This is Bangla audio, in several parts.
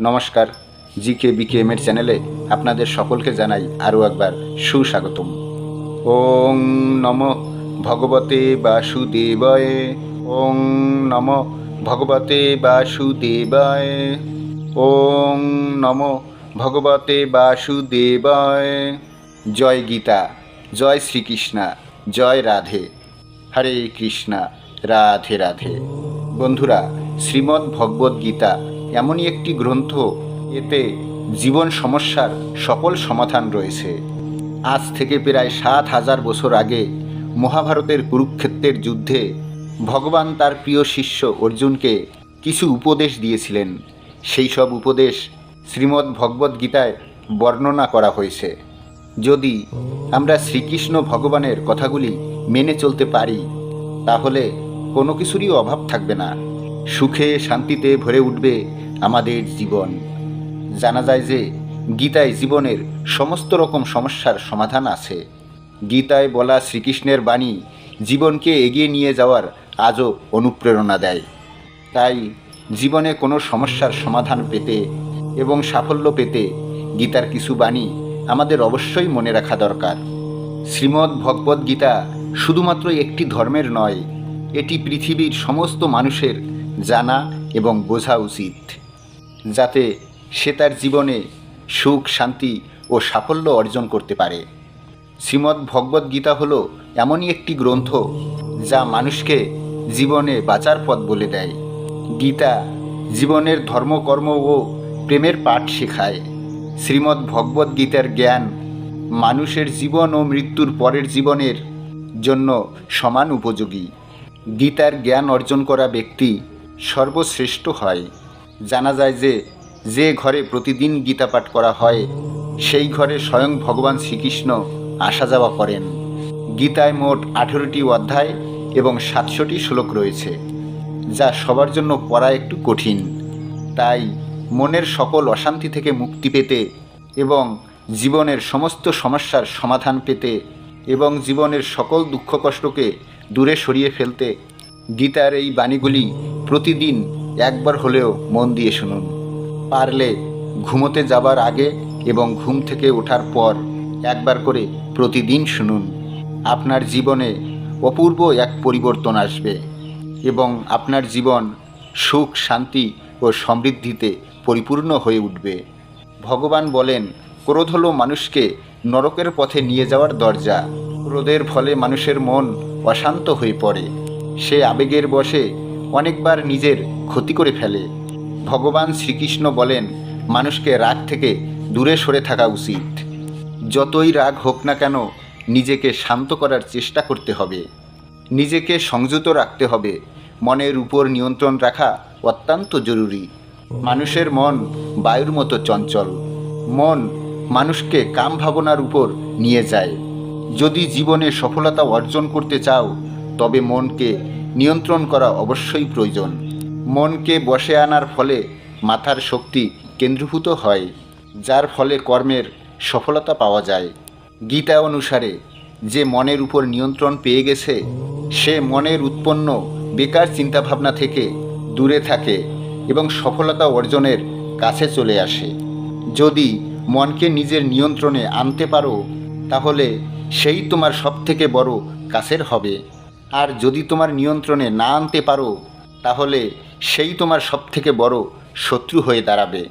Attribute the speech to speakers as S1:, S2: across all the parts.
S1: নমস্কার জি কে বি কে এমের চ্যানেলে আপনাদের সকলকে জানাই আরও একবার সুস্বাগতম। ওং নম ভগবতে বাসুদেবায়, ওং নম ভগবতে বাসুদেবায়, ওং নম ভগবতে বাসুদেবায়। জয় গীতা, জয় শ্রীকৃষ্ণা, জয় রাধে। হরে কৃষ্ণা, রাধে রাধে। বন্ধুরা, শ্রীমদ্ ভগবদ্ গীতা এমনই একটি গ্রন্থ, এতে জীবন সমস্যার সকল সমাধান রয়েছে। আজ থেকে প্রায় সাত হাজার বছর আগে মহাভারতের কুরুক্ষেত্রের যুদ্ধে ভগবান তার প্রিয় শিষ্য অর্জুনকে কিছু উপদেশ দিয়েছিলেন। সেই সব উপদেশ শ্রীমদ্ ভগবদ্ গীতায় বর্ণনা করা হয়েছে। যদি আমরা শ্রীকৃষ্ণ ভগবানের কথাগুলি মেনে চলতে পারি, তাহলে কোনো কিছুরই অভাব থাকবে না। সুখে শান্তিতে ভরে উঠবে আমাদের জীবন। জানা যায় যে গীতায় জীবনের সমস্ত রকম সমস্যার সমাধান আছে। গীতায় বলা শ্রীকৃষ্ণের বাণী জীবনকে এগিয়ে নিয়ে যাওয়ার আজও অনুপ্রেরণা দেয়। তাই জীবনে কোনো সমস্যার সমাধান পেতে এবং সাফল্য পেতে গীতার কিছু বাণী আমাদের অবশ্যই মনে রাখা দরকার। শ্রীমদ্ ভগবদ্ গীতা শুধুমাত্র একটি ধর্মের নয়, এটি পৃথিবীর সমস্ত মানুষের জানা এবং বোঝা উচিত, যাতে সে তার জীবনে সুখ, শান্তি ও সাফল্য অর্জন করতে পারে। শ্রীমদ্ ভগবদ্ গীতা হল এমনই একটি গ্রন্থ যা মানুষকে জীবনে বাঁচার পথ বলে দেয়। গীতা জীবনের ধর্মকর্ম ও প্রেমের পাঠ শেখায়। শ্রীমদ্ ভগবদ্ গীতার জ্ঞান মানুষের জীবন ও মৃত্যুর পরের জীবনের জন্য সমান উপযোগী। গীতার জ্ঞান অর্জন করা ব্যক্তি সর্বশ্রেষ্ঠ হয়। জানা যায় যে যে ঘরে প্রতিদিন গীতা পাঠ করা হয়, সেই ঘরে স্বয়ং ভগবান শ্রীকৃষ্ণ আসা যাওয়া করেন। গীতায় মোট আঠেরোটি অধ্যায় এবং সাতশোটি শ্লোক রয়েছে, যা সবার জন্য পড়া একটু কঠিন। তাই মনের সকল অশান্তি থেকে মুক্তি পেতে এবং জীবনের সমস্ত সমস্যার সমাধান পেতে এবং জীবনের সকল দুঃখ কষ্টকে দূরে সরিয়ে ফেলতে গীতার এই বাণীগুলি প্রতিদিন একবার হলেও মন দিয়ে শুনুন। পারলে ঘুমোতে যাবার আগে এবং ঘুম থেকে ওঠার পর একবার করে প্রতিদিন শুনুন। আপনার জীবনে অপূর্ব এক পরিবর্তন আসবে এবং আপনার জীবন সুখ, শান্তি ও সমৃদ্ধিতে পরিপূর্ণ হয়ে উঠবে। ভগবান বলেন, ক্রোধ হলো মানুষকে নরকের পথে নিয়ে যাওয়ার দরজা। ক্রোধের ফলে মানুষের মন অশান্ত হয়ে পড়ে। সে আবেগের বশে অনেকবার নিজের ক্ষতি করে ফেলে। ভগবান শ্রীকৃষ্ণ বলেন, মানুষকে রাগ থেকে দূরে সরে থাকা উচিত। যতই রাগ হোক না কেন, নিজেকে শান্ত করার চেষ্টা করতে হবে। নিজেকে সংযত রাখতে হবে। মনের উপর নিয়ন্ত্রণ রাখা অত্যন্ত জরুরি। মানুষের মন বায়ুর মতো চঞ্চল। মন মানুষকে কাম ভাবনার উপর নিয়ে যায়। যদি জীবনে সফলতা অর্জন করতে চাও তবে মনকে নিয়ন্ত্রণ করা অবশ্যই প্রয়োজন। মনকে বসে আনার ফলে মাথার শক্তি কেন্দ্রীভূত হয়, যার ফলে কর্মের সফলতা পাওয়া যায়। গীতা অনুসারে, যে মনের উপর নিয়ন্ত্রণ পেয়ে গেছে, সে মনের উৎপন্ন বেকার চিন্তাভাবনা থেকে দূরে থাকে এবং সফলতা অর্জনের কাছে চলে আসে। যদি মনকে নিজের নিয়ন্ত্রণে আনতে পারো, তাহলে সেই তোমার সবথেকে বড় কাছের হবে। আর যদি তোমার নিয়ন্ত্রণে না আনতে পারো, তাহলে সেই তোমার সবথেকে বড় শত্রু হয়ে দাঁড়াবে।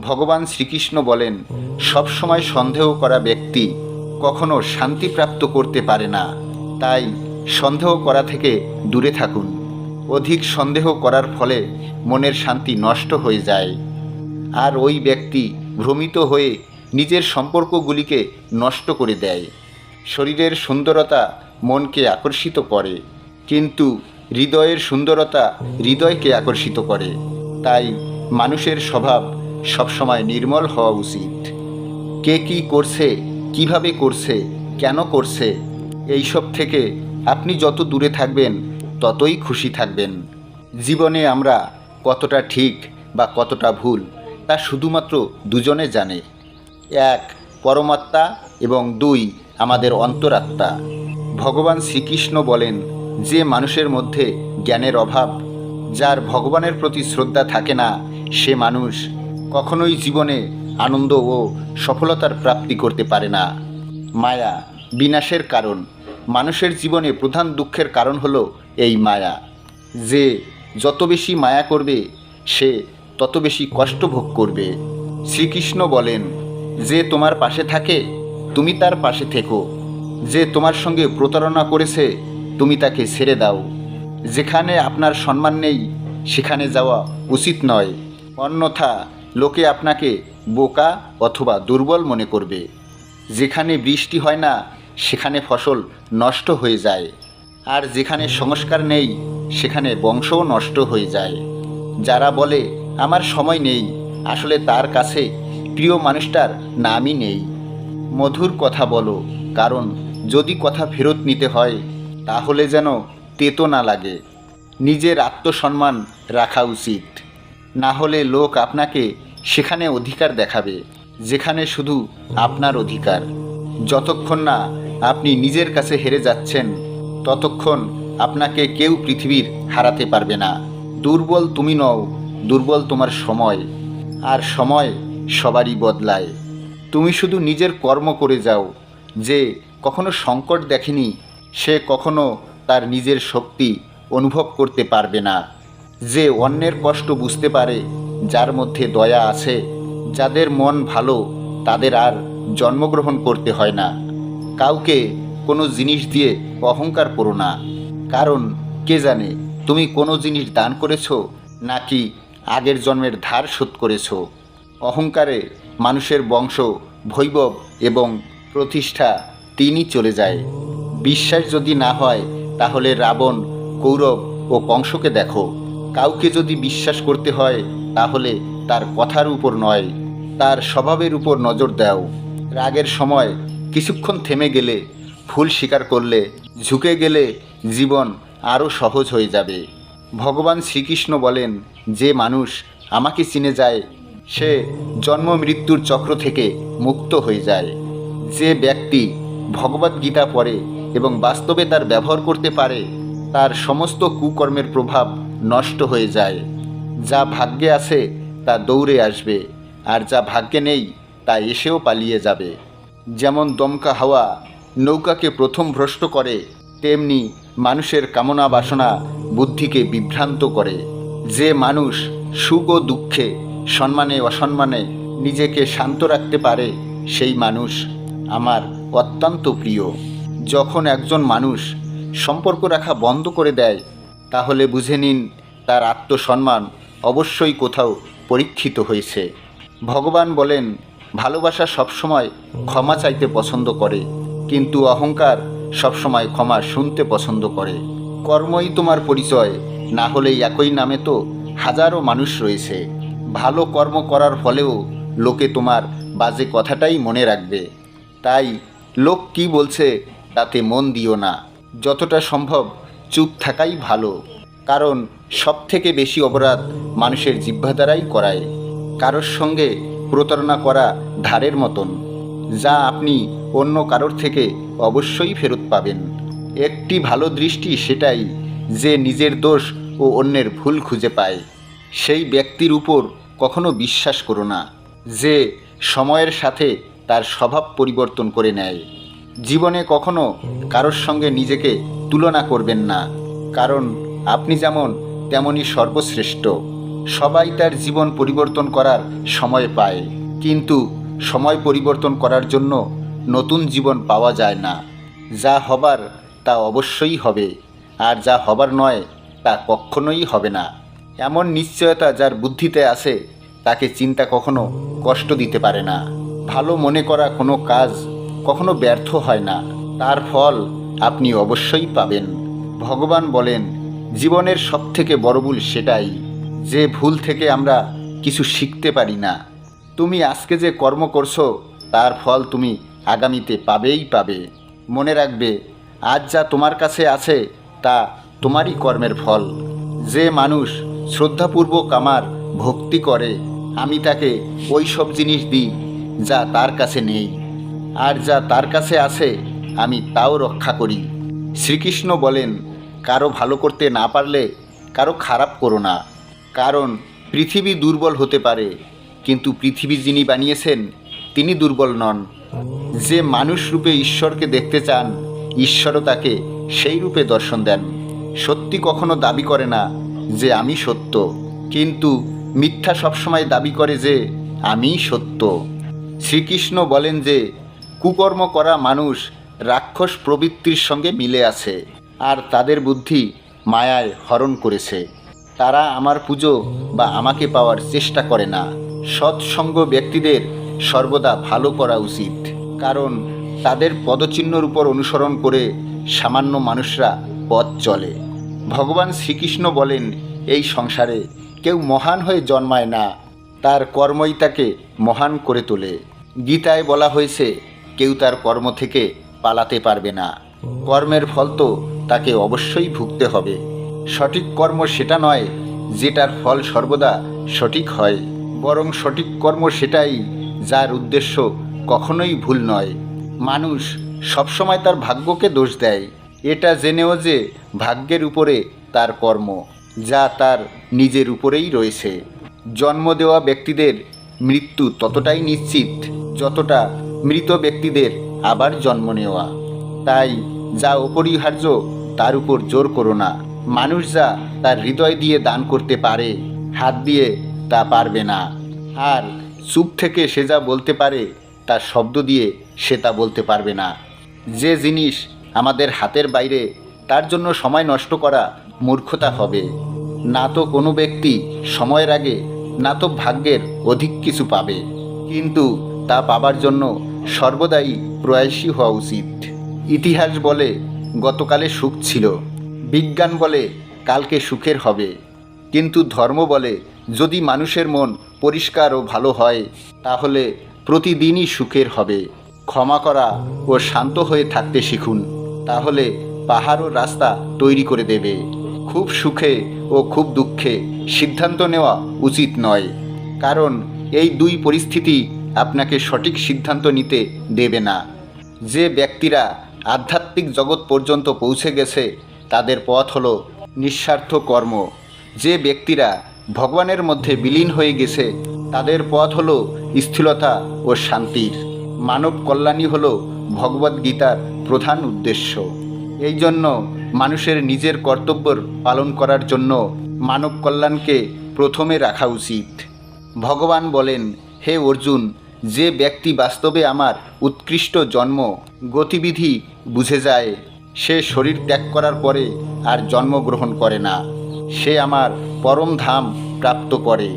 S1: ভগবান শ্রীকৃষ্ণ বলেন সবসময় সন্দেহ করা ব্যক্তি কখনো শান্তি প্রাপ্ত করতে পারে না। তাই সন্দেহ করা থেকে দূরে থাকুন। অধিক সন্দেহ করার ফলে মনের শান্তি নষ্ট হয়ে যায়। আর ওই ব্যক্তি ভ্রমিত হয়ে নিজের সম্পর্কগুলিকে নষ্ট করে দেয়। শরীরের সুন্দরতা মনকে আকর্ষিত করে, কিন্তু হৃদয়ের সুন্দরতা হৃদয়কে আকর্ষিত করে। তাই মানুষের স্বভাব সবসময় নির্মল হওয়া উচিত। কে কী করছে, কীভাবে করছে, কেন করছে, এইসব থেকে আপনি যত দূরে থাকবেন, ততই খুশি থাকবেন। জীবনে আমরা কতটা ঠিক বা কতটা ভুল, তা শুধুমাত্র দুজনে জানে। এক, পরমাত্মা এবং দুই, আমাদের অন্তরাত্মা। ভগবান শ্রীকৃষ্ণ বলেন, যে মানুষের মধ্যে জ্ঞানের অভাব, যার ভগবানের প্রতি শ্রদ্ধা থাকে না, সে মানুষ কখনোই জীবনে আনন্দ ও সফলতার প্রাপ্তি করতে পারে না। মায়া বিনাশের কারণ। মানুষের জীবনে প্রধান দুঃখের কারণ হলো এই মায়া। যে যত বেশি মায়া করবে, সে তত বেশি কষ্ট ভোগ করবে। শ্রীকৃষ্ণ বলেন, যে তোমার পাশে থাকে, তুমি তার পাশে থেকো। যে তোমার সঙ্গে প্রতারণা করেছে, তুমি তাকে ছেড়ে দাও। যেখানে আপনার সম্মান নেই, সেখানে যাওয়া উচিত নয়। অন্যথা, লোকে আপনাকে বোকা অথবা দুর্বল মনে করবে। যেখানে বৃষ্টি হয় না, সেখানে ফসল নষ্ট হয়ে যায়। আর যেখানে সংস্কার নেই, সেখানে বংশও নষ্ট হয়ে যায়। যারা বলে, আমার সময় নেই, আসলে তার কাছে প্রিয় মানুষটার নামই নেই। মধুর কথা বলো, কারণ যদি কথা ফেরত নিতে হয়, তাহলে যেন তেতো না লাগে। নিজের আত্মসম্মান রাখা উচিত। না হলে লোক আপনাকে সেখানে অধিকার দেখাবে, যেখানে শুধু আপনার অধিকার। যতক্ষণ না আপনি নিজের কাছে হেরে যাচ্ছেন, ততক্ষণ আপনাকে কেউ পৃথিবীর হারাতে পারবে না। দুর্বল তুমি নও, দুর্বল তোমার সময়। আর সময় সবারই বদলায়। তুমি শুধু নিজের কর্ম করে যাও, যে কখনো সংকট দেখেনি, সে কখনো তার নিজের শক্তি অনুভব করতে পারবে না। যে অন্যের কষ্ট বুঝতে পারে, যার মধ্যে দয়া আছে, যাদের মন ভালো, তাদের আর জন্মগ্রহণ করতে হয় না। কাউকে কোনো জিনিস দিয়ে অহংকার করো না। কারণ কে জানে তুমি কোনো জিনিস দান করেছ, নাকি আগের জন্মের ধার শোধ করেছ। অহংকারে মানুষের বংশ, বৈভব এবং প্রতিষ্ঠা তিনই চলে যায়। বিশ্বাস যদি না হয়, তাহলে রাবণ, কৌরব ও কংসকে দেখো। কাউকে যদি বিশ্বাস করতে হয়, তাহলে তার কথার উপর নয়, তার স্বভাবের উপর নজর দাও। রাগের সময় কিছুক্ষণ থেমে গেলে, ভুল স্বীকার করলে, ঝুঁকে গেলে জীবন আরও সহজ হয়ে যাবে। ভগবান শ্রীকৃষ্ণ বলেন, যে মানুষ আমাকে চিনে যায়, সে জন্ম মৃত্যুর চক্র থেকে মুক্ত হয়ে যায়। যে ব্যক্তি ভগবদ্গীতা পড়ে এবং বাস্তবে তার ব্যবহার করতে পারে, তার সমস্ত কুকর্মের প্রভাব নষ্ট হয়ে যায়। যা ভাগ্যে আছে, তা দৌড়ে আসবে, আর যা ভাগ্যে নেই, তা এসেও পালিয়ে যাবে। যেমন দমকা হাওয়া নৌকাকে প্রথম ভ্রষ্ট করে, তেমনি মানুষের কামনা বাসনা বুদ্ধিকে বিভ্রান্ত করে। যে মানুষ সুখ ও দুঃখে, সম্মানে অসম্মানে নিজেকে শান্ত রাখতে পারে, সেই মানুষ আমার অত্যন্ত প্রিয়। যখন একজন মানুষ সম্পর্ক রাখা বন্ধ করে দেয়, তাহলে বুঝে নিন তার আত্মসম্মান অবশ্যই কোথাও পরীক্ষিত হয়েছে। ভগবান বলেন, ভালোবাসা সবসময় ক্ষমা চাইতে পছন্দ করে, কিন্তু অহংকার সবসময় ক্ষমা শুনতে পছন্দ করে। কর্মই তোমার পরিচয়, না হলে একই নামে তো হাজারো মানুষ রয়েছে। ভালো কর্ম করার ফলেও লোকে তোমার বাজে কথাটাই মনে রাখবে। তাই লোক কি বলছে তাতে মন দিও না। যতটা সম্ভব চুপ থাকাই ভালো। কারণ সব থেকে বেশি অপরাধ মানুষের জিহ্বা দ্বারাই করায়। কারোর সঙ্গে প্রতারণা করা ধারের মতন। যা আপনি অন্য কারোর থেকে অবশ্যই ফেরত পাবেন। একটি ভালো দৃষ্টি সেটাই যে নিজের দোষ ও অন্যের ভুল খুঁজে পায়। সেই ব্যক্তির উপর কখনো বিশ্বাস করো না। যে সময়ের সাথে তার স্বভাব পরিবর্তন করে নেয়। জীবনে কখনো কারোর সঙ্গে নিজেকে তুলনা করবেন না। কারণ আপনি যেমন তেমনই সর্বশ্রেষ্ঠ। সবাই তার জীবন পরিবর্তন করার সময় পায়। কিন্তু সময় পরিবর্তন করার জন্য নতুন জীবন পাওয়া যায় না। যা হবার তা অবশ্যই হবে, আর যা হবার নয় তা কখনোই হবে না। এমন নিশ্চয়তা যার বুদ্ধিতে আছে, তাকে চিন্তা কখনো কষ্ট দিতে পারে না। ভালো মনে করা কোনো কাজ কখনো ব্যর্থ হয় না। তার ফল আপনি অবশ্যই পাবেন। ভগবান বলেন, জীবনের সবথেকে বড় ভুল সেটাই, যে ভুল থেকে আমরা কিছু শিখতে পারি না। তুমি আজকে যে কর্ম করছ, তার ফল তুমি আগামীতে পাবেই পাবে। মনে রাখবে, আজ যা তোমার কাছে আছে, তা তোমারই কর্মের ফল। যে মানুষ শ্রদ্ধাপূর্বক আমার ভক্তি করে, আমি তাকে ওই সব জিনিস দিই যা তার কাছে নেই, আর যা তার কাছে আছে, আমি তাও রক্ষা করি। শ্রীকৃষ্ণ বলেন, কারও ভালো করতে না পারলে কারও খারাপ করো না, কারণ পৃথিবী দুর্বল হতে পারে, কিন্তু পৃথিবী যিনি বানিয়েছেন, তিনি দুর্বল নন। যে মানুষ রূপে ঈশ্বরকে দেখতে চান, ঈশ্বরও তাকে সেই রূপে দর্শন দেন। সত্যি কখনো দাবি করে না যে আমি সত্য, কিন্তু মিথ্যা সবসময় দাবি করে যে আমি সত্য। শ্রীকৃষ্ণ বলেন যে, কুকর্ম করা মানুষ রাক্ষস প্রবৃত্তির সঙ্গে মিলে আছে, আর তাদের বুদ্ধি মায়ায় হরণ করেছে। তারা আমার পুজো বা আমাকে পাওয়ার চেষ্টা করে না। সৎসঙ্গ ব্যক্তিদের সর্বদা ভালো করা উচিত, কারণ তাদের পদচিহ্নর উপর অনুসরণ করে সামান্য মানুষরা পথ চলে। ভগবান শ্রীকৃষ্ণ বলেন, এই সংসারে কেউ মহান হয়ে জন্মায় না তার কর্মই তাকে মহান করে তোলে। গীতায় বলা হয়েছে, কেউ তার কর্ম থেকে পালাতে পারবে না। কর্মের ফল তো তাকে অবশ্যই ভুগতে হবে। সঠিক কর্ম সেটা নয়, যেটার ফল সর্বদা সঠিক হয়। বরং সঠিক কর্ম সেটাই, যার উদ্দেশ্য কখনোই ভুল নয়। মানুষ সবসময় তার ভাগ্যকে দোষ দেয়। এটা জেনেও যে ভাগ্যের উপরে তার কর্ম, যা তার নিজের উপরেই রয়েছে। জন্ম দেওয়া ব্যক্তিদের মৃত্যু ততটাই নিশ্চিত যতটা মৃত ব্যক্তিদের আবার জন্ম নেওয়া। তাই যা অপরিহার্য তার উপর জোর করো না। মানুষ যা তার হৃদয় দিয়ে দান করতে পারে, হাত দিয়ে তা পারবে না। আর চুপ থেকে সে যা বলতে পারে, তার শব্দ দিয়ে সে তা বলতে পারবে না। যে জিনিস আমাদের হাতের বাইরে, তার জন্য সময় নষ্ট করা মূর্খতা হবে। না তো কোনো ব্যক্তি সময়ের আগে না তো ভাগ্যের অধিক কিছু পাবে, কিন্তু তা পাবার জন্য সর্বদাই প্রয়াসী হওয়া উচিত। ইতিহাস বলে গতকালে সুখ ছিল, বিজ্ঞান বলে কালকে সুখের হবে, কিন্তু ধর্ম বলে যদি মানুষের মন পরিষ্কার ও ভালো হয়, তাহলে প্রতিদিনই সুখের হবে। ক্ষমা করা ও শান্ত হয়ে থাকতে শিখুন, তাহলে পাহাড় ও রাস্তা তৈরি করে দেবে। খুব সুখে ও খুব দুঃখে সিদ্ধান্ত নেওয়া উচিত নয়। কারণ এই দুই পরিস্থিতি আপনাকে সঠিক সিদ্ধান্ত নিতে দেবে না। যে ব্যক্তিরা আধ্যাত্মিক জগৎ পর্যন্ত পৌঁছে গেছে, তাদের পথ হলো নিঃস্বার্থ কর্ম। যে ব্যক্তিরা ভগবানের মধ্যে বিলীন হয়ে গেছে, তাদের পথ হলো স্থিরতা ও শান্তির। মানব কল্যাণই হলো ভগবদ্গীতার প্রধান উদ্দেশ্য। এই জন্য মানুষের নিজের কর্তব্য পালন করার জন্য মানব কল্যাণকে প্রথমে রাখা উচিত। ভগবান বলেন, হে অর্জুন, যে ব্যক্তি বাস্তবে আমার উৎকৃষ্ট জন্ম, গতিবিধি বুঝে যায়। সে শরীর ত্যাগ করার পরে আর জন্মগ্রহণ করে না। সে আমার পরম ধাম প্রাপ্ত করে।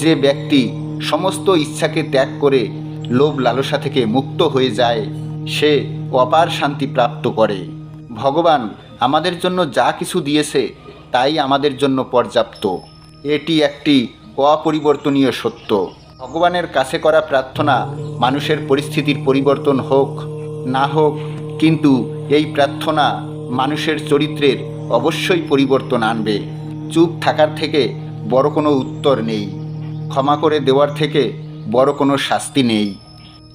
S1: যে ব্যক্তি সমস্ত ইচ্ছাকে ত্যাগ করে লোভ লালসা থেকে মুক্ত হয়ে যায়, সে অপার শান্তি প্রাপ্ত করে। ভগবান আমাদের জন্য যা কিছু দিয়েছে তাই আমাদের জন্য পর্যাপ্ত। এটি একটি অপরিবর্তনীয় সত্য। ভগবানের কাছে করা প্রার্থনা মানুষের পরিস্থিতির পরিবর্তন হোক, না হোক, কিন্তু এই প্রার্থনা মানুষের চরিত্রের অবশ্যই পরিবর্তন আনবে। চুপ থাকার থেকে বড় কোনো উত্তর নেই। ক্ষমা করে দেওয়ার থেকে বড় কোনো শাস্তি নেই।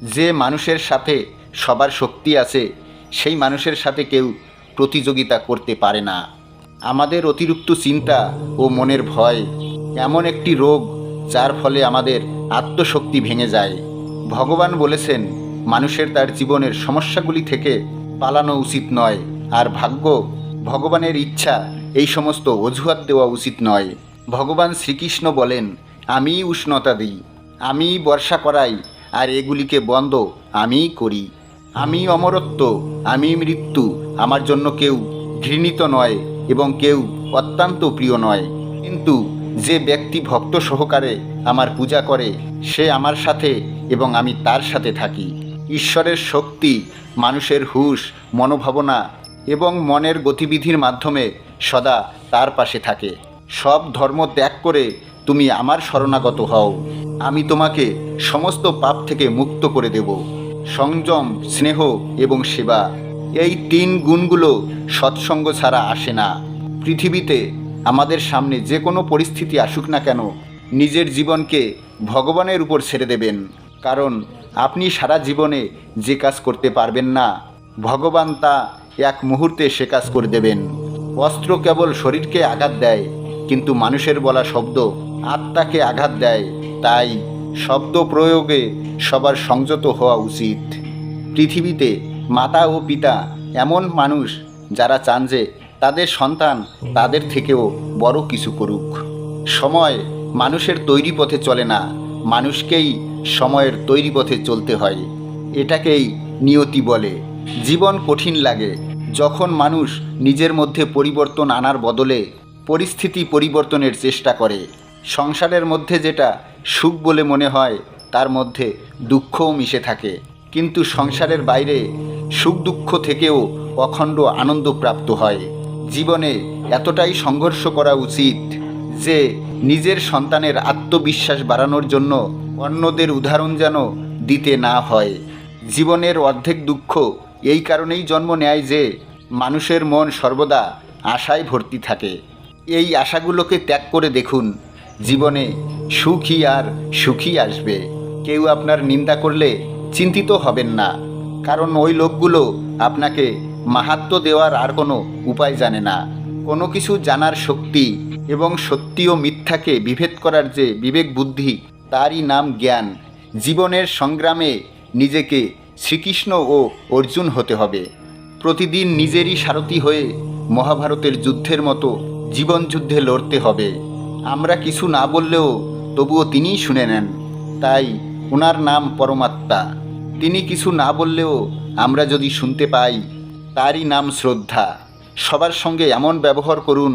S1: যে মানুষের সাথে সবার শক্তি আছে, সেই মানুষের সাথে কেউ প্রতিযোগিতা করতে পারে না। আমাদের অতিরিক্ত চিন্তা ও মনের ভয় এমন একটি রোগ যার ফলে আমাদের আত্মশক্তি ভেঙে যায়। ভগবান বলেছেন, মানুষের তার জীবনের সমস্যাগুলি থেকে পালানো উচিত নয়, আর ভাগ্য, ভগবানের ইচ্ছা, এই সমস্ত অজুহাত দেওয়া উচিত নয়। ভগবান শ্রীকৃষ্ণ বলেন, আমিই উষ্ণতা দিই, আমিই বর্ষা করাই, আর এগুলিকে বন্ধ আমিই করি। আমি অমরত্ব আমি মৃত্যু, আমার জন্য কেউ ঘৃণিত নয় এবং কেউ অত্যন্ত প্রিয় নয়। কিন্তু যে ব্যক্তি ভক্ত সহকারে আমার পূজা করে, সে আমার সাথে এবং আমি তার সাথে থাকি। ঈশ্বরের শক্তি, মানুষের হুশ, মনোভাবনা এবং মনের গতিবিধির মাধ্যমে সদা তার পাশে থাকে। সব ধর্ম ত্যাগ করে তুমি আমার শরণাগত হও। আমি তোমাকে সমস্ত পাপ থেকে মুক্ত করে দেব। সংযম, স্নেহ এবং সেবা এই তিন গুণগুলো সৎসঙ্গ ছাড়া আসে না। পৃথিবীতে আমাদের সামনে যে কোনো পরিস্থিতি আসুক না কেন, নিজের জীবনকে ভগবানের উপর ছেড়ে দেবেন। কারণ আপনি সারা জীবনে যে কাজ করতে পারবেন না, ভগবান তা এক মুহূর্তে সে কাজ করে দেবেন। অস্ত্র কেবল শরীরকে আঘাত দেয়, কিন্তু মানুষের বলা শব্দ আত্মাকে আঘাত দেয়। তাই শব্দ প্রয়োগে সবার সংযত হওয়া উচিত। পৃথিবীতে মাতা ও পিতা এমন মানুষ যারা চান যে তাদের সন্তান তাদের থেকেও বড় কিছু করুক। সময় মানুষের তৈরি পথে চলে না, মানুষকেই সময়ের তৈরি পথে চলতে হয়। এটাকেই নিয়তি বলে। জীবন কঠিন লাগে, যখন মানুষ নিজের মধ্যে পরিবর্তন আনার বদলে পরিস্থিতি পরিবর্তনের চেষ্টা করে। সংসারের মধ্যে যেটা সুখ বলে মনে হয়, তার মধ্যে দুঃখও মিশে থাকে। কিন্তু সংসারের বাইরে সুখ দুঃখ থেকেও অখণ্ড আনন্দ প্রাপ্ত হয়। জীবনে এতটাই সংঘর্ষ করা উচিত যে নিজের সন্তানের আত্মবিশ্বাস বাড়ানোর জন্য অন্যদের উদাহরণ যেন দিতে না হয়। জীবনের অর্ধেক দুঃখ এই কারণেই জন্ম নেয় যে মানুষের মন সর্বদা আশায় ভর্তি থাকে। এই আশাগুলোকে ত্যাগ করে দেখুন, জীবনে সুখী আর সুখী আসবে। কেউ আপনার নিন্দা করলে চিন্তিত হবেন না। কারণ ওই লোকগুলো আপনাকে মাহাত্ম দেওয়ার আর কোনো উপায় জানে না। কোনো কিছু জানার শক্তি এবং সত্যি ও মিথ্যাকে বিভেদ করার যে বিবেক বুদ্ধি, তারই নাম জ্ঞান। জীবনের সংগ্রামে নিজেকে শ্রীকৃষ্ণ ও অর্জুন হতে হবে। প্রতিদিন নিজেরই সারথি হয়ে মহাভারতের যুদ্ধের মতো জীবন যুদ্ধে লড়তে হবে। আমরা কিছু না বললেও তবুও তিনিই শুনে নেন। তাই ওনার নাম পরমাত্মা। তিনি কিছু না বললেও আমরা যদি শুনতে পাই, তারই নাম শ্রদ্ধা। সবার সঙ্গে এমন ব্যবহার করুন,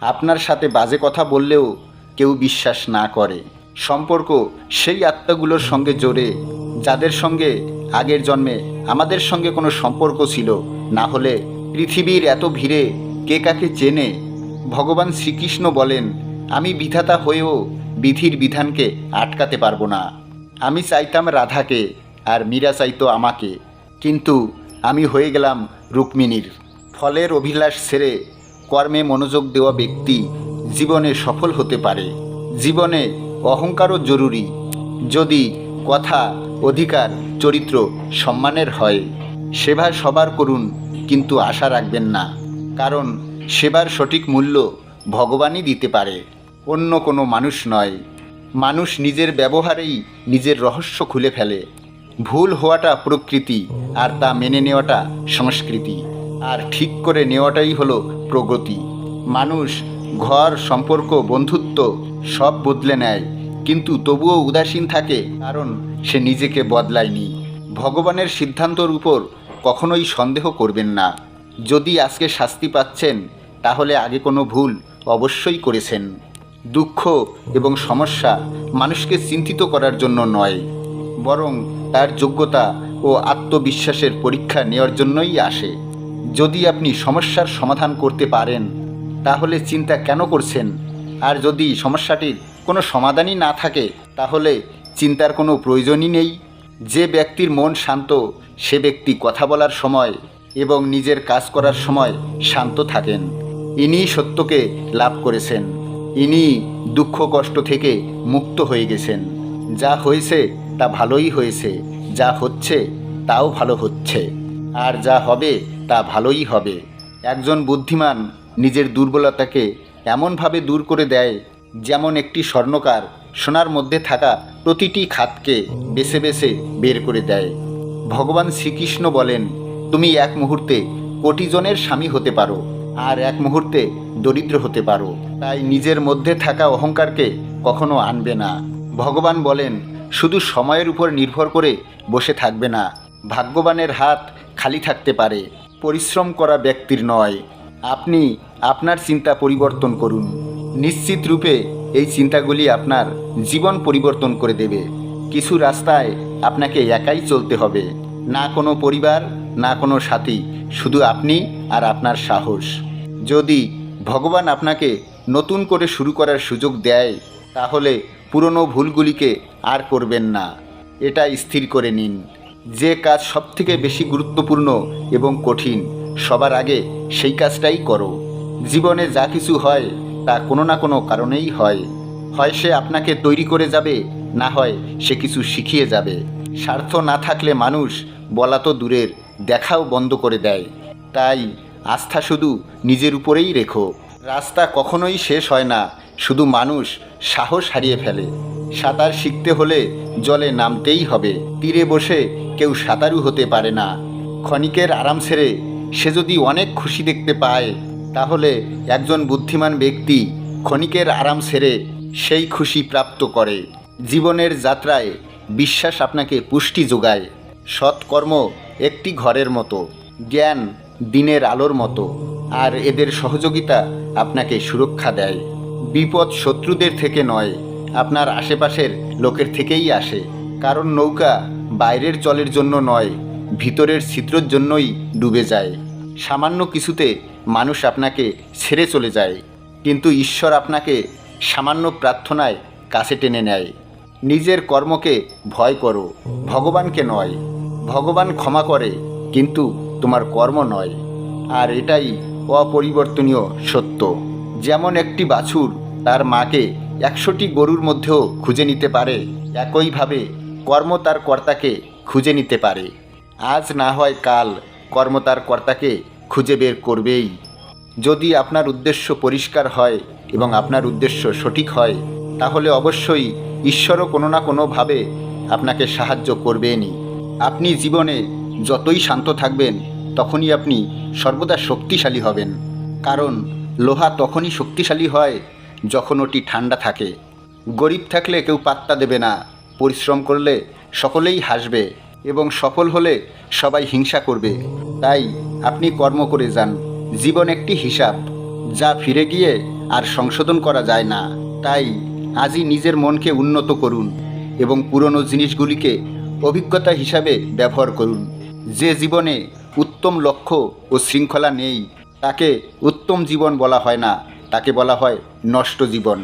S1: আপনার সাথে বাজে কথা বললেও কেউ বিশ্বাস না করে। সম্পর্ক সেই আত্মাগুলোর সঙ্গে জোরে, যাদের সঙ্গে আগের জন্মে আমাদের সঙ্গে কোনো সম্পর্ক ছিল, না হলে পৃথিবীর এত ভিড়ে কে কাকে চেনে? ভগবান শ্রীকৃষ্ণ বলেন, আমি বিধাতা হয়েও বিধির বিধানকে আটকাতে পারব না। আমি চাইতাম রাধাকে আর মীরা চাইতো আমাকে। কিন্তু আমি হয়ে গেলাম রুক্মিণীর। ফলের অভিলাষ ছেড়ে কর্মে মনোযোগ দেওয়া ব্যক্তি জীবনে সফল হতে পারে। জীবনে অহংকারও জরুরি, যদি কথা, অধিকার, চরিত্র, সম্মানের হয়। সেবা সবার করুন, কিন্তু আশা রাখবেন না। কারণ সেবার সঠিক মূল্য ভগবানই দিতে পারে। অন্য কোনো মানুষ নয়। মানুষ নিজের ব্যবহারেই নিজের রহস্য খুলে ফেলে। ভুল হওয়াটা প্রকৃতি আর তা মেনে নেওয়াটা সংস্কৃতি। আর ঠিক করে নেওয়াটাই হলো প্রগতি। মানুষ, ঘর, সম্পর্ক, বন্ধুত্ব সব বদলে নেয়। কিন্তু তবুও উদাসীন থাকে, কারণ সে নিজেকে বদলায়নি। ভগবানের সিদ্ধান্তর উপর কখনোই সন্দেহ করবেন না। যদি আজকে শাস্তি পাচ্ছেন, তাহলে আগে কোনো ভুল অবশ্যই করেছেন। দুঃখ এবং সমস্যা মানুষকে চিন্তিত করার জন্য নয়। বরং তার যোগ্যতা ও আত্মবিশ্বাসের পরীক্ষা নেওয়ার জন্যই আসে। যদি আপনি সমস্যার সমাধান করতে পারেন, তাহলে চিন্তা কেন করছেন? আর যদি সমস্যাটির কোনো সমাধানই না থাকে, তাহলে চিন্তার কোনো প্রয়োজনই নেই। যে ব্যক্তির মন শান্ত, সে ব্যক্তি কথা বলার সময় এবং নিজের কাজ করার সময় শান্ত থাকেন। ইনিই সত্যকে লাভ করেছেন। ইনি দুঃখ কষ্ট থেকে মুক্ত হয়ে গেছেন। যা হয়েছে তা ভালোই হয়েছে, যা হচ্ছে তাও ভালো হচ্ছে। আর যা হবে তা ভালোই হবে। একজন বুদ্ধিমান নিজের দুর্বলতাকে এমনভাবে দূর করে দেয় যেমন একটি স্বর্ণকার সোনার মধ্যে থাকা প্রতিটি খাতকে বেছে বেছে বের করে দেয়। ভগবান শ্রীকৃষ্ণ বলেন, তুমি এক মুহূর্তে কোটি জনের স্বামী হতে পারো আর এক মুহূর্তে দরিদ্র হতে পারো। তাই নিজের মধ্যে থাকা অহংকারকে কখনো আনবে না। ভগবান বলেন শুধু সময়ের উপর নির্ভর করে বসে থাকবে না, ভাগ্যবানের হাত খালি থাকতে পারে, পরিশ্রম করা ব্যক্তির নয়। আপনি আপনার চিন্তা পরিবর্তন করুন। নিশ্চিত রূপে এই চিন্তাগুলি আপনার জীবন পরিবর্তন করে দেবে। কিছু রাস্তায় আপনাকে একাই চলতে হবে। না কোনো পরিবার, না কোনো সাথী, শুধু আপনি আর আপনার সাহস। যদি ভগবান আপনাকে নতুন করে শুরু করার সুযোগ দেয়, তাহলে পুরনো ভুলগুলিকে আর করবেন না। এটা স্থির করে নিন। যে কাজ সবথেকে বেশি গুরুত্বপূর্ণ এবং কঠিন, সবার আগে সেই কাজটাই করো। জীবনে যা কিছু হয় তা কোনো না কোনো কারণেই হয়। হয় সে আপনাকে তৈরি করে যাবে, না হয় সে কিছু শিখিয়ে যাবে। স্বার্থ না থাকলে মানুষ বলা তো দূরের, দেখাও বন্ধ করে দেয়। তাই আস্থা শুধু নিজের উপরেই রেখো। রাস্তা কখনোই শেষ হয় না শুধু মানুষ সাহস হারিয়ে ফেলে। সাঁতার শিখতে হলে জলে নামতেই হবে। তীরে বসে কেউ সাঁতারু হতে পারে না। ক্ষণিকের আরাম ছেড়ে সে যদি অনেক খুশি দেখতে পায়, তাহলে একজন বুদ্ধিমান ব্যক্তি ক্ষণিকের আরাম ছেড়ে সেই খুশি প্রাপ্ত করে। জীবনের যাত্রায় বিশ্বাস আপনাকে পুষ্টি যোগায়। সৎকর্ম একটি ঘরের মতো, জ্ঞান দিনের আলোর মতো, আর এদের সহযোগিতা আপনাকে সুরক্ষা দেয়। বিপদ শত্রুদের থেকে নয়, আপনার আশেপাশের লোকের থেকেই আসে। কারণ নৌকা বাইরের জলের জন্য নয়, ভিতরের ছিদ্রর জন্যই ডুবে যায়। সামান্য কিছুতে মানুষ আপনাকে ছেড়ে চলে যায়, কিন্তু ঈশ্বর আপনাকে সামান্য প্রার্থনায় কাছে টেনে নেয়। নিজের কর্মকে ভয় করো, ভগবানকে নয়। ভগবান ক্ষমা করে, কিন্তু তোমার কর্ম নয়। আর এটাই অপরিবর্তনীয় সত্য। যেমন একটি বাছুর তার মাকে একশোটি গরুর মধ্যেও খুঁজে নিতে পারে, একইভাবে কর্ম তার কর্তাকে খুঁজে নিতে পারে। আজ না হয় কাল কর্ম তার কর্তাকে খুঁজে বের করবেই। যদি আপনার উদ্দেশ্য পরিষ্কার হয় এবং আপনার উদ্দেশ্য সঠিক হয়, তাহলে অবশ্যই ঈশ্বরও কোনো না কোনোভাবে আপনাকে সাহায্য করবেনই। আপনি জীবনে যতই শান্ত থাকবেন, তখনই আপনি সর্বদা শক্তিশালী হবেন। কারণ লোহা তখনই শক্তিশালী হয় যখন ওটি ঠান্ডা থাকে। গরিব থাকলে কেউ পাত্তা দেবে না, পরিশ্রম করলে সকলেই হাসবে এবং সফল হলে সবাই হিংসা করবে। তাই আপনি কর্ম করে যান, জীবন একটি হিসাব, যা ফিরে গিয়ে আর সংশোধন করা যায় না। তাই আজই নিজের মনকে উন্নত করুন এবং পুরনো জিনিসগুলিকে অভিজ্ঞতা হিসাবে ব্যবহার করুন। যে জীবনে উত্তম লক্ষ্য ও শৃঙ্খলা নেই তাকে উত্তম জীবন বলা হয় না, তাকে বলা হয় নষ্ট জীবন।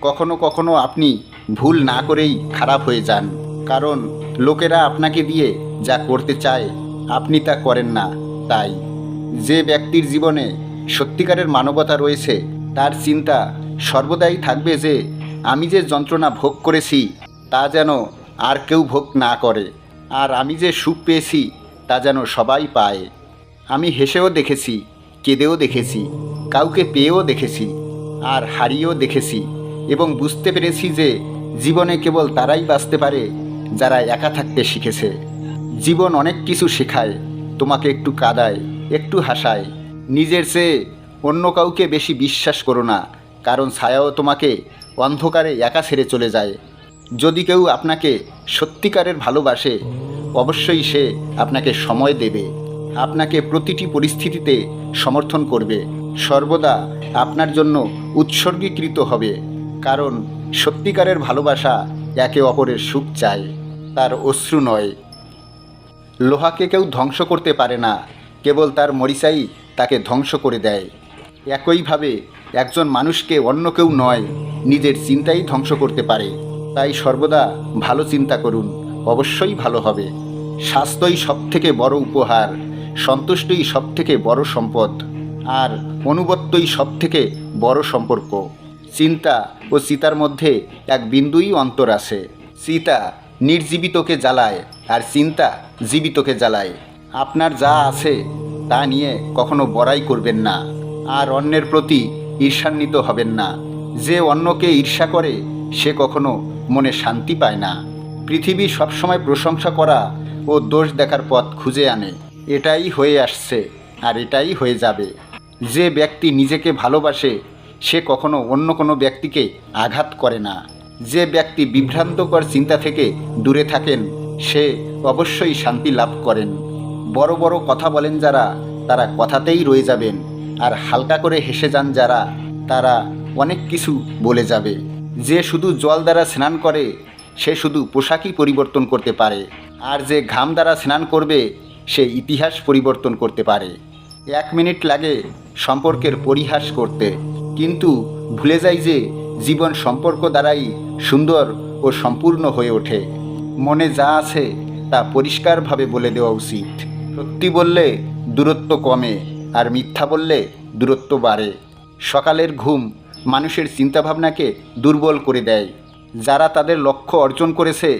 S1: কখনো কখনো আপনি ভুল না করেই খারাপ হয়ে যান, কারণ লোকেরা আপনাকে দিয়ে যা করতে চায়, আপনি তা করেন না, তাই। যে ব্যক্তির জীবনে সত্যিকারের মানবতা রয়েছে, তার চিন্তা সর্বদাই থাকবে যে, আমি যে যন্ত্রণা ভোগ করেছি, তা যেন আর কেউ ভোগ না করে, আর আমি যে সুখ পেয়েছি, তা যেন সবাই পায়। আমি হেসেও দেখেছি কেঁদেও দেখেছি, কাউকে পেয়েও দেখেছি, আর হারিয়েও দেখেছি এবং বুঝতে পেরেছি যে জীবনে কেবল তারাই বাঁচতে পারে যারা একা থাকতে শিখেছে। জীবন অনেক কিছু শেখায়, তোমাকে একটু কাদায়, একটু হাসায়। নিজের চেয়ে অন্য কাউকে বেশি বিশ্বাস করো না, কারণ ছায়াও তোমাকে অন্ধকারে একা ছেড়ে চলে যায়। যদি কেউ আপনাকে সত্যিকারের ভালোবাসে, অবশ্যই সে আপনাকে সময় দেবে। আপনাকে প্রতিটি পরিস্থিতিতে সমর্থন করবে। সর্বদা আপনার জন্য উৎসর্গীকৃত হবে, কারণ সত্যিকারের ভালোবাসা একে অপরের সুখ চায়, তার অশ্রু নয়। লোহাকে কেউ ধ্বংস করতে পারে না, কেবল তার মরিচাই তাকে ধ্বংস করে দেয়। একইভাবে একজন মানুষকে অন্য কেউ নয়, নিজের চিন্তাই ধ্বংস করতে পারে। তাই সর্বদা ভালো চিন্তা করুন, অবশ্যই ভালো হবে। স্বাস্থ্যই সবথেকে বড় উপহার। সন্তুষ্টই সবথেকে বড় সম্পদ আর অনুবত্তই সবথেকে বড় সম্পর্ক। চিন্তা ও চিতার মধ্যে এক বিন্দুই অন্তর আছে। চিতা নির্জীবিতকে জ্বালায় আর চিন্তা জীবিতকে জ্বালায়। আপনার যা আছে তা নিয়ে কখনো বড়াই করবেন না আর অন্যের প্রতি ঈর্ষান্বিত হবেন না। যে অন্যকে ঈর্ষা করে, সে কখনো মনে শান্তি পায় না। পৃথিবী সবসময় প্রশংসা করা ও দোষ দেখার পথ খুঁজে আনে। এটাই হয়ে আসছে আর এটাই হয়ে যাবে। যে ব্যক্তি নিজেকে ভালোবাসে, সে কখনো অন্য কোনো ব্যক্তিকে আঘাত করে না। যে ব্যক্তি বিভ্রান্তকর চিন্তা থেকে দূরে থাকেন, সে অবশ্যই শান্তি লাভ করেন। বড় বড় কথা বলেন যারা, তারা কথাতেই রয়ে যাবেন। আর হালকা করে হেসে যান যারা, তারা অনেক কিছু বলে যাবে। যে শুধু জল দ্বারা স্নান করে, সে শুধু পোশাকই পরিবর্তন করতে পারে। আর যে ঘাম দ্বারা স্নান করবে সে ইতিহাস পরিবর্তন করতে পারে। এক মিনিট লাগে সম্পর্কের পরিহাস করতে, কিন্তু ভুলে যাই যে জীবন সম্পর্ক দ্বারাই সুন্দর ও সম্পূর্ণ হয়ে ওঠে। মনে যা আছে তা পরিষ্কারভাবে বলে দেওয়া উচিত। সত্যি বললে দূরত্ব কমে আর মিথ্যা বললে দূরত্ব বাড়ে। সকালের ঘুম মানুষের চিন্তাভাবনাকে দুর্বল করে দেয়। যারা তাদের লক্ষ্য অর্জন করেছে,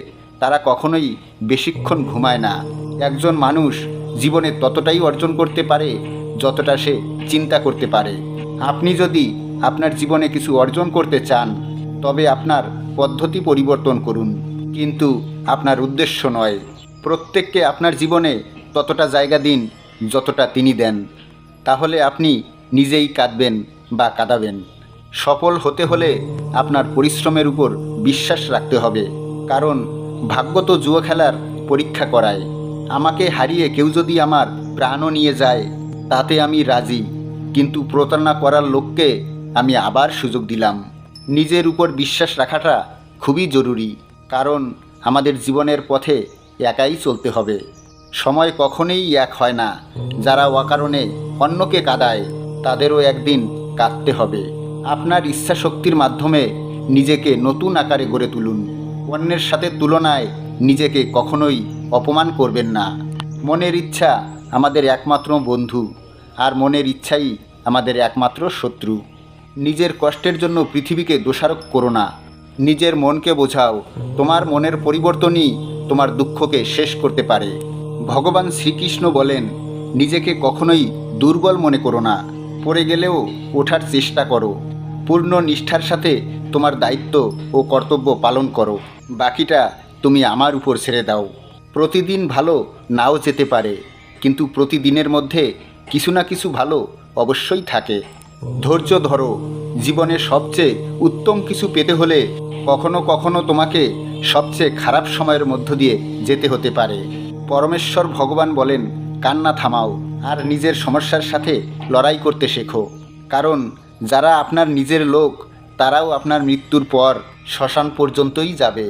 S1: তারা কখনোই বেশিক্ষণ ঘুমায় না। একজন মানুষ জীবনে ততটাই অর্জন করতে পারে, যতটা সে চিন্তা করতে পারে। আপনি যদি আপনার জীবনে কিছু অর্জন করতে চান, তবে আপনার পদ্ধতি পরিবর্তন করুন। কিন্তু আপনার উদ্দেশ্য নয়। প্রত্যেককে আপনার জীবনে ততটা জায়গা দিন, যতটা তিনি দেন। তাহলে আপনি নিজেই কাঁদবেন বা কাঁদাবেন। সফল হতে হলে আপনার পরিশ্রমের উপর বিশ্বাস রাখতে হবে। কারণ ভাগ্য তো জুয়া খেলার পরীক্ষা করায়। আমাকে হারিয়ে কেউ যদি আমার প্রাণও নিয়ে যায়, তাতে আমি রাজি। কিন্তু প্রতারণা করার লোককে আমি আবার সুযোগ দিলাম। নিজের উপর বিশ্বাস রাখাটা খুবই জরুরি, কারণ আমাদের জীবনের পথে একাই চলতে হবে। সময় কখনোই এক হয় না। যারা অকারণে অন্যকে কাদায়, তাদেরও একদিন কাঁদতে হবে। আপনার ইচ্ছা শক্তির মাধ্যমে নিজেকে নতুন আকারে গড়ে তুলুন। অন্যের সাথে তুলনায় নিজেকে কখনোই অপমান করবেন না। মনের ইচ্ছা আমাদের একমাত্র বন্ধু আর মনের ইচ্ছাই আমাদের একমাত্র শত্রু। নিজের কষ্টের জন্য পৃথিবীকে দোষারোপ করো না। নিজের মনকে বোঝাও, তোমার মনের পরিবর্তনই তোমার দুঃখকে শেষ করতে পারে। ভগবান শ্রীকৃষ্ণ বলেন, নিজেকে কখনোই দুর্বল মনে করো না। পড়ে গেলেও ওঠার চেষ্টা করো। পূর্ণ নিষ্ঠার সাথে তোমার দায়িত্ব ও কর্তব্য পালন করো। বাকিটা তুমি আমার উপর ছেড়ে দাও। প্রতিদিন ভালো নাও যেতে পারে, কিন্তু প্রতিদিনের মধ্যে কিছু না কিছু ভালো অবশ্যই থাকে। ধৈর্য ধরো, জীবনে সবচেয়ে উত্তম কিছু পেতে হলে কখনো কখনো তোমাকে সবচেয়ে খারাপ সময়ের মধ্য দিয়ে যেতে হতে পারে। পরমেশ্বর ভগবান বলেন, কান্না থামাও আর নিজের সমস্যার সাথে লড়াই করতে শেখো। কারণ যারা আপনার নিজের লোক, তারাও আপনার মৃত্যুর পর শ্মশান পর্যন্তই যাবে।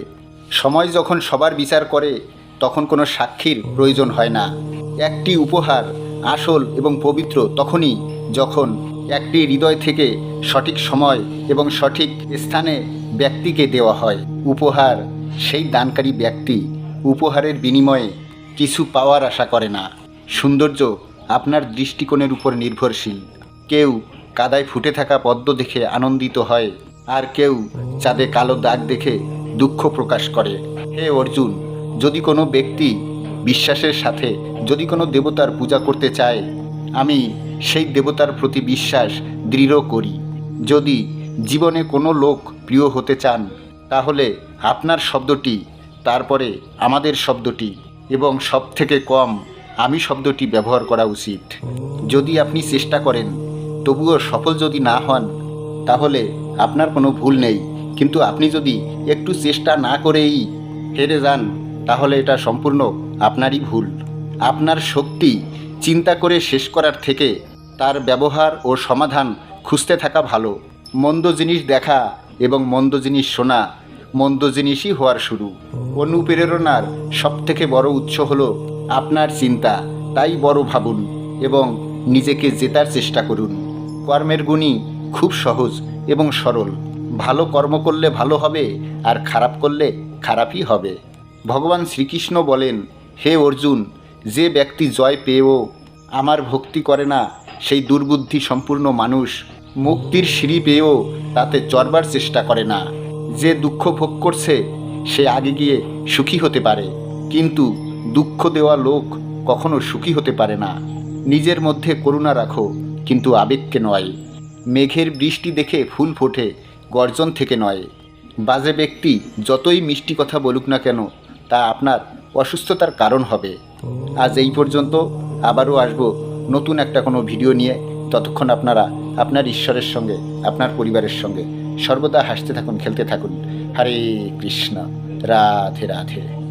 S1: সময় যখন সবার বিচার করে তখন কোনো সাক্ষীর প্রয়োজন হয় না। একটি উপহার আসল এবং পবিত্র তখনই যখন একটি হৃদয় থেকে সঠিক সময় এবং সঠিক স্থানে ব্যক্তিকে দেওয়া হয়। উপহার, সেই দানকারী ব্যক্তি উপহারের বিনিময়ে কিছু পাওয়ার আশা করে না। সৌন্দর্য আপনার দৃষ্টিকোণের উপর নির্ভরশীল। কেউ কাদায় ফুটে থাকা পদ্ম দেখে আনন্দিত হয়, আর কেউ চাঁদে কালো দাগ দেখে দুঃখ প্রকাশ করে। হে অর্জুন যদি কোনো ব্যক্তি বিশ্বাসের সাথে যদি কোনো দেবতার পূজা করতে চায়, আমি সেই দেবতার প্রতি বিশ্বাস দৃঢ় করি। যদি জীবনে কোনো লোক প্রিয় হতে চান, তাহলে আপনার শব্দটি, তারপরে আমাদের শব্দটি এবং সব থেকে কম আমি শব্দটি ব্যবহার করা উচিত। যদি আপনি চেষ্টা করেন, তবুও সফল যদি না হন, তাহলে আপনার কোনো ভুল নেই। কিন্তু আপনি যদি একটু চেষ্টা না করেই হেরে যান তাহলে এটা সম্পূর্ণ আপনারই ভুল। আপনার শক্তি চিন্তা করে শেষ করার থেকে তার ব্যবহার ও সমাধান খুঁজতে থাকা ভালো। মন্দ জিনিস দেখা এবং মন্দ জিনিস শোনা মন্দ জিনিসই হওয়ার শুরু। অনুপ্রেরণার সবথেকে বড় উৎস হলো আপনার চিন্তা। তাই বড় ভাবুন এবং নিজেকে জেতার চেষ্টা করুন। কর্মের গুণই খুব সহজ এবং সরল। ভালো কর্ম করলে ভালো হবে আর খারাপ করলে খারাপই হবে। ভগবান শ্রীকৃষ্ণ বলেন, হে অর্জুন, যে ব্যক্তি জয় পেয়েও আমার ভক্তি করে না, সেই দুর্বুদ্ধি সম্পূর্ণ মানুষ মুক্তির সিঁড়ি পেয়েও তাতে চড়বার চেষ্টা করে না। যে দুঃখ ভোগ করছে, সে আগে গিয়ে সুখী হতে পারে। কিন্তু দুঃখ দেওয়া লোক কখনো সুখী হতে পারে না। নিজের মধ্যে করুণা রাখো, কিন্তু আবেগকে নয়। মেঘের বৃষ্টি দেখে ফুল ফোটে, গর্জন থেকে নয়। বাজে ব্যক্তি যতই মিষ্টি কথা বলুক না কেন তা আপনার অসুস্থতার কারণ হবে। আজ এই পর্যন্ত আবারও আসব নতুন একটা কোনো ভিডিও নিয়ে। ততক্ষণ আপনারা আপনার ঈশ্বরের সঙ্গে আপনার পরিবারের সঙ্গে। সর্বদা হাসতে থাকুন খেলতে থাকুন। হরে কৃষ্ণ। রাধে রাধে।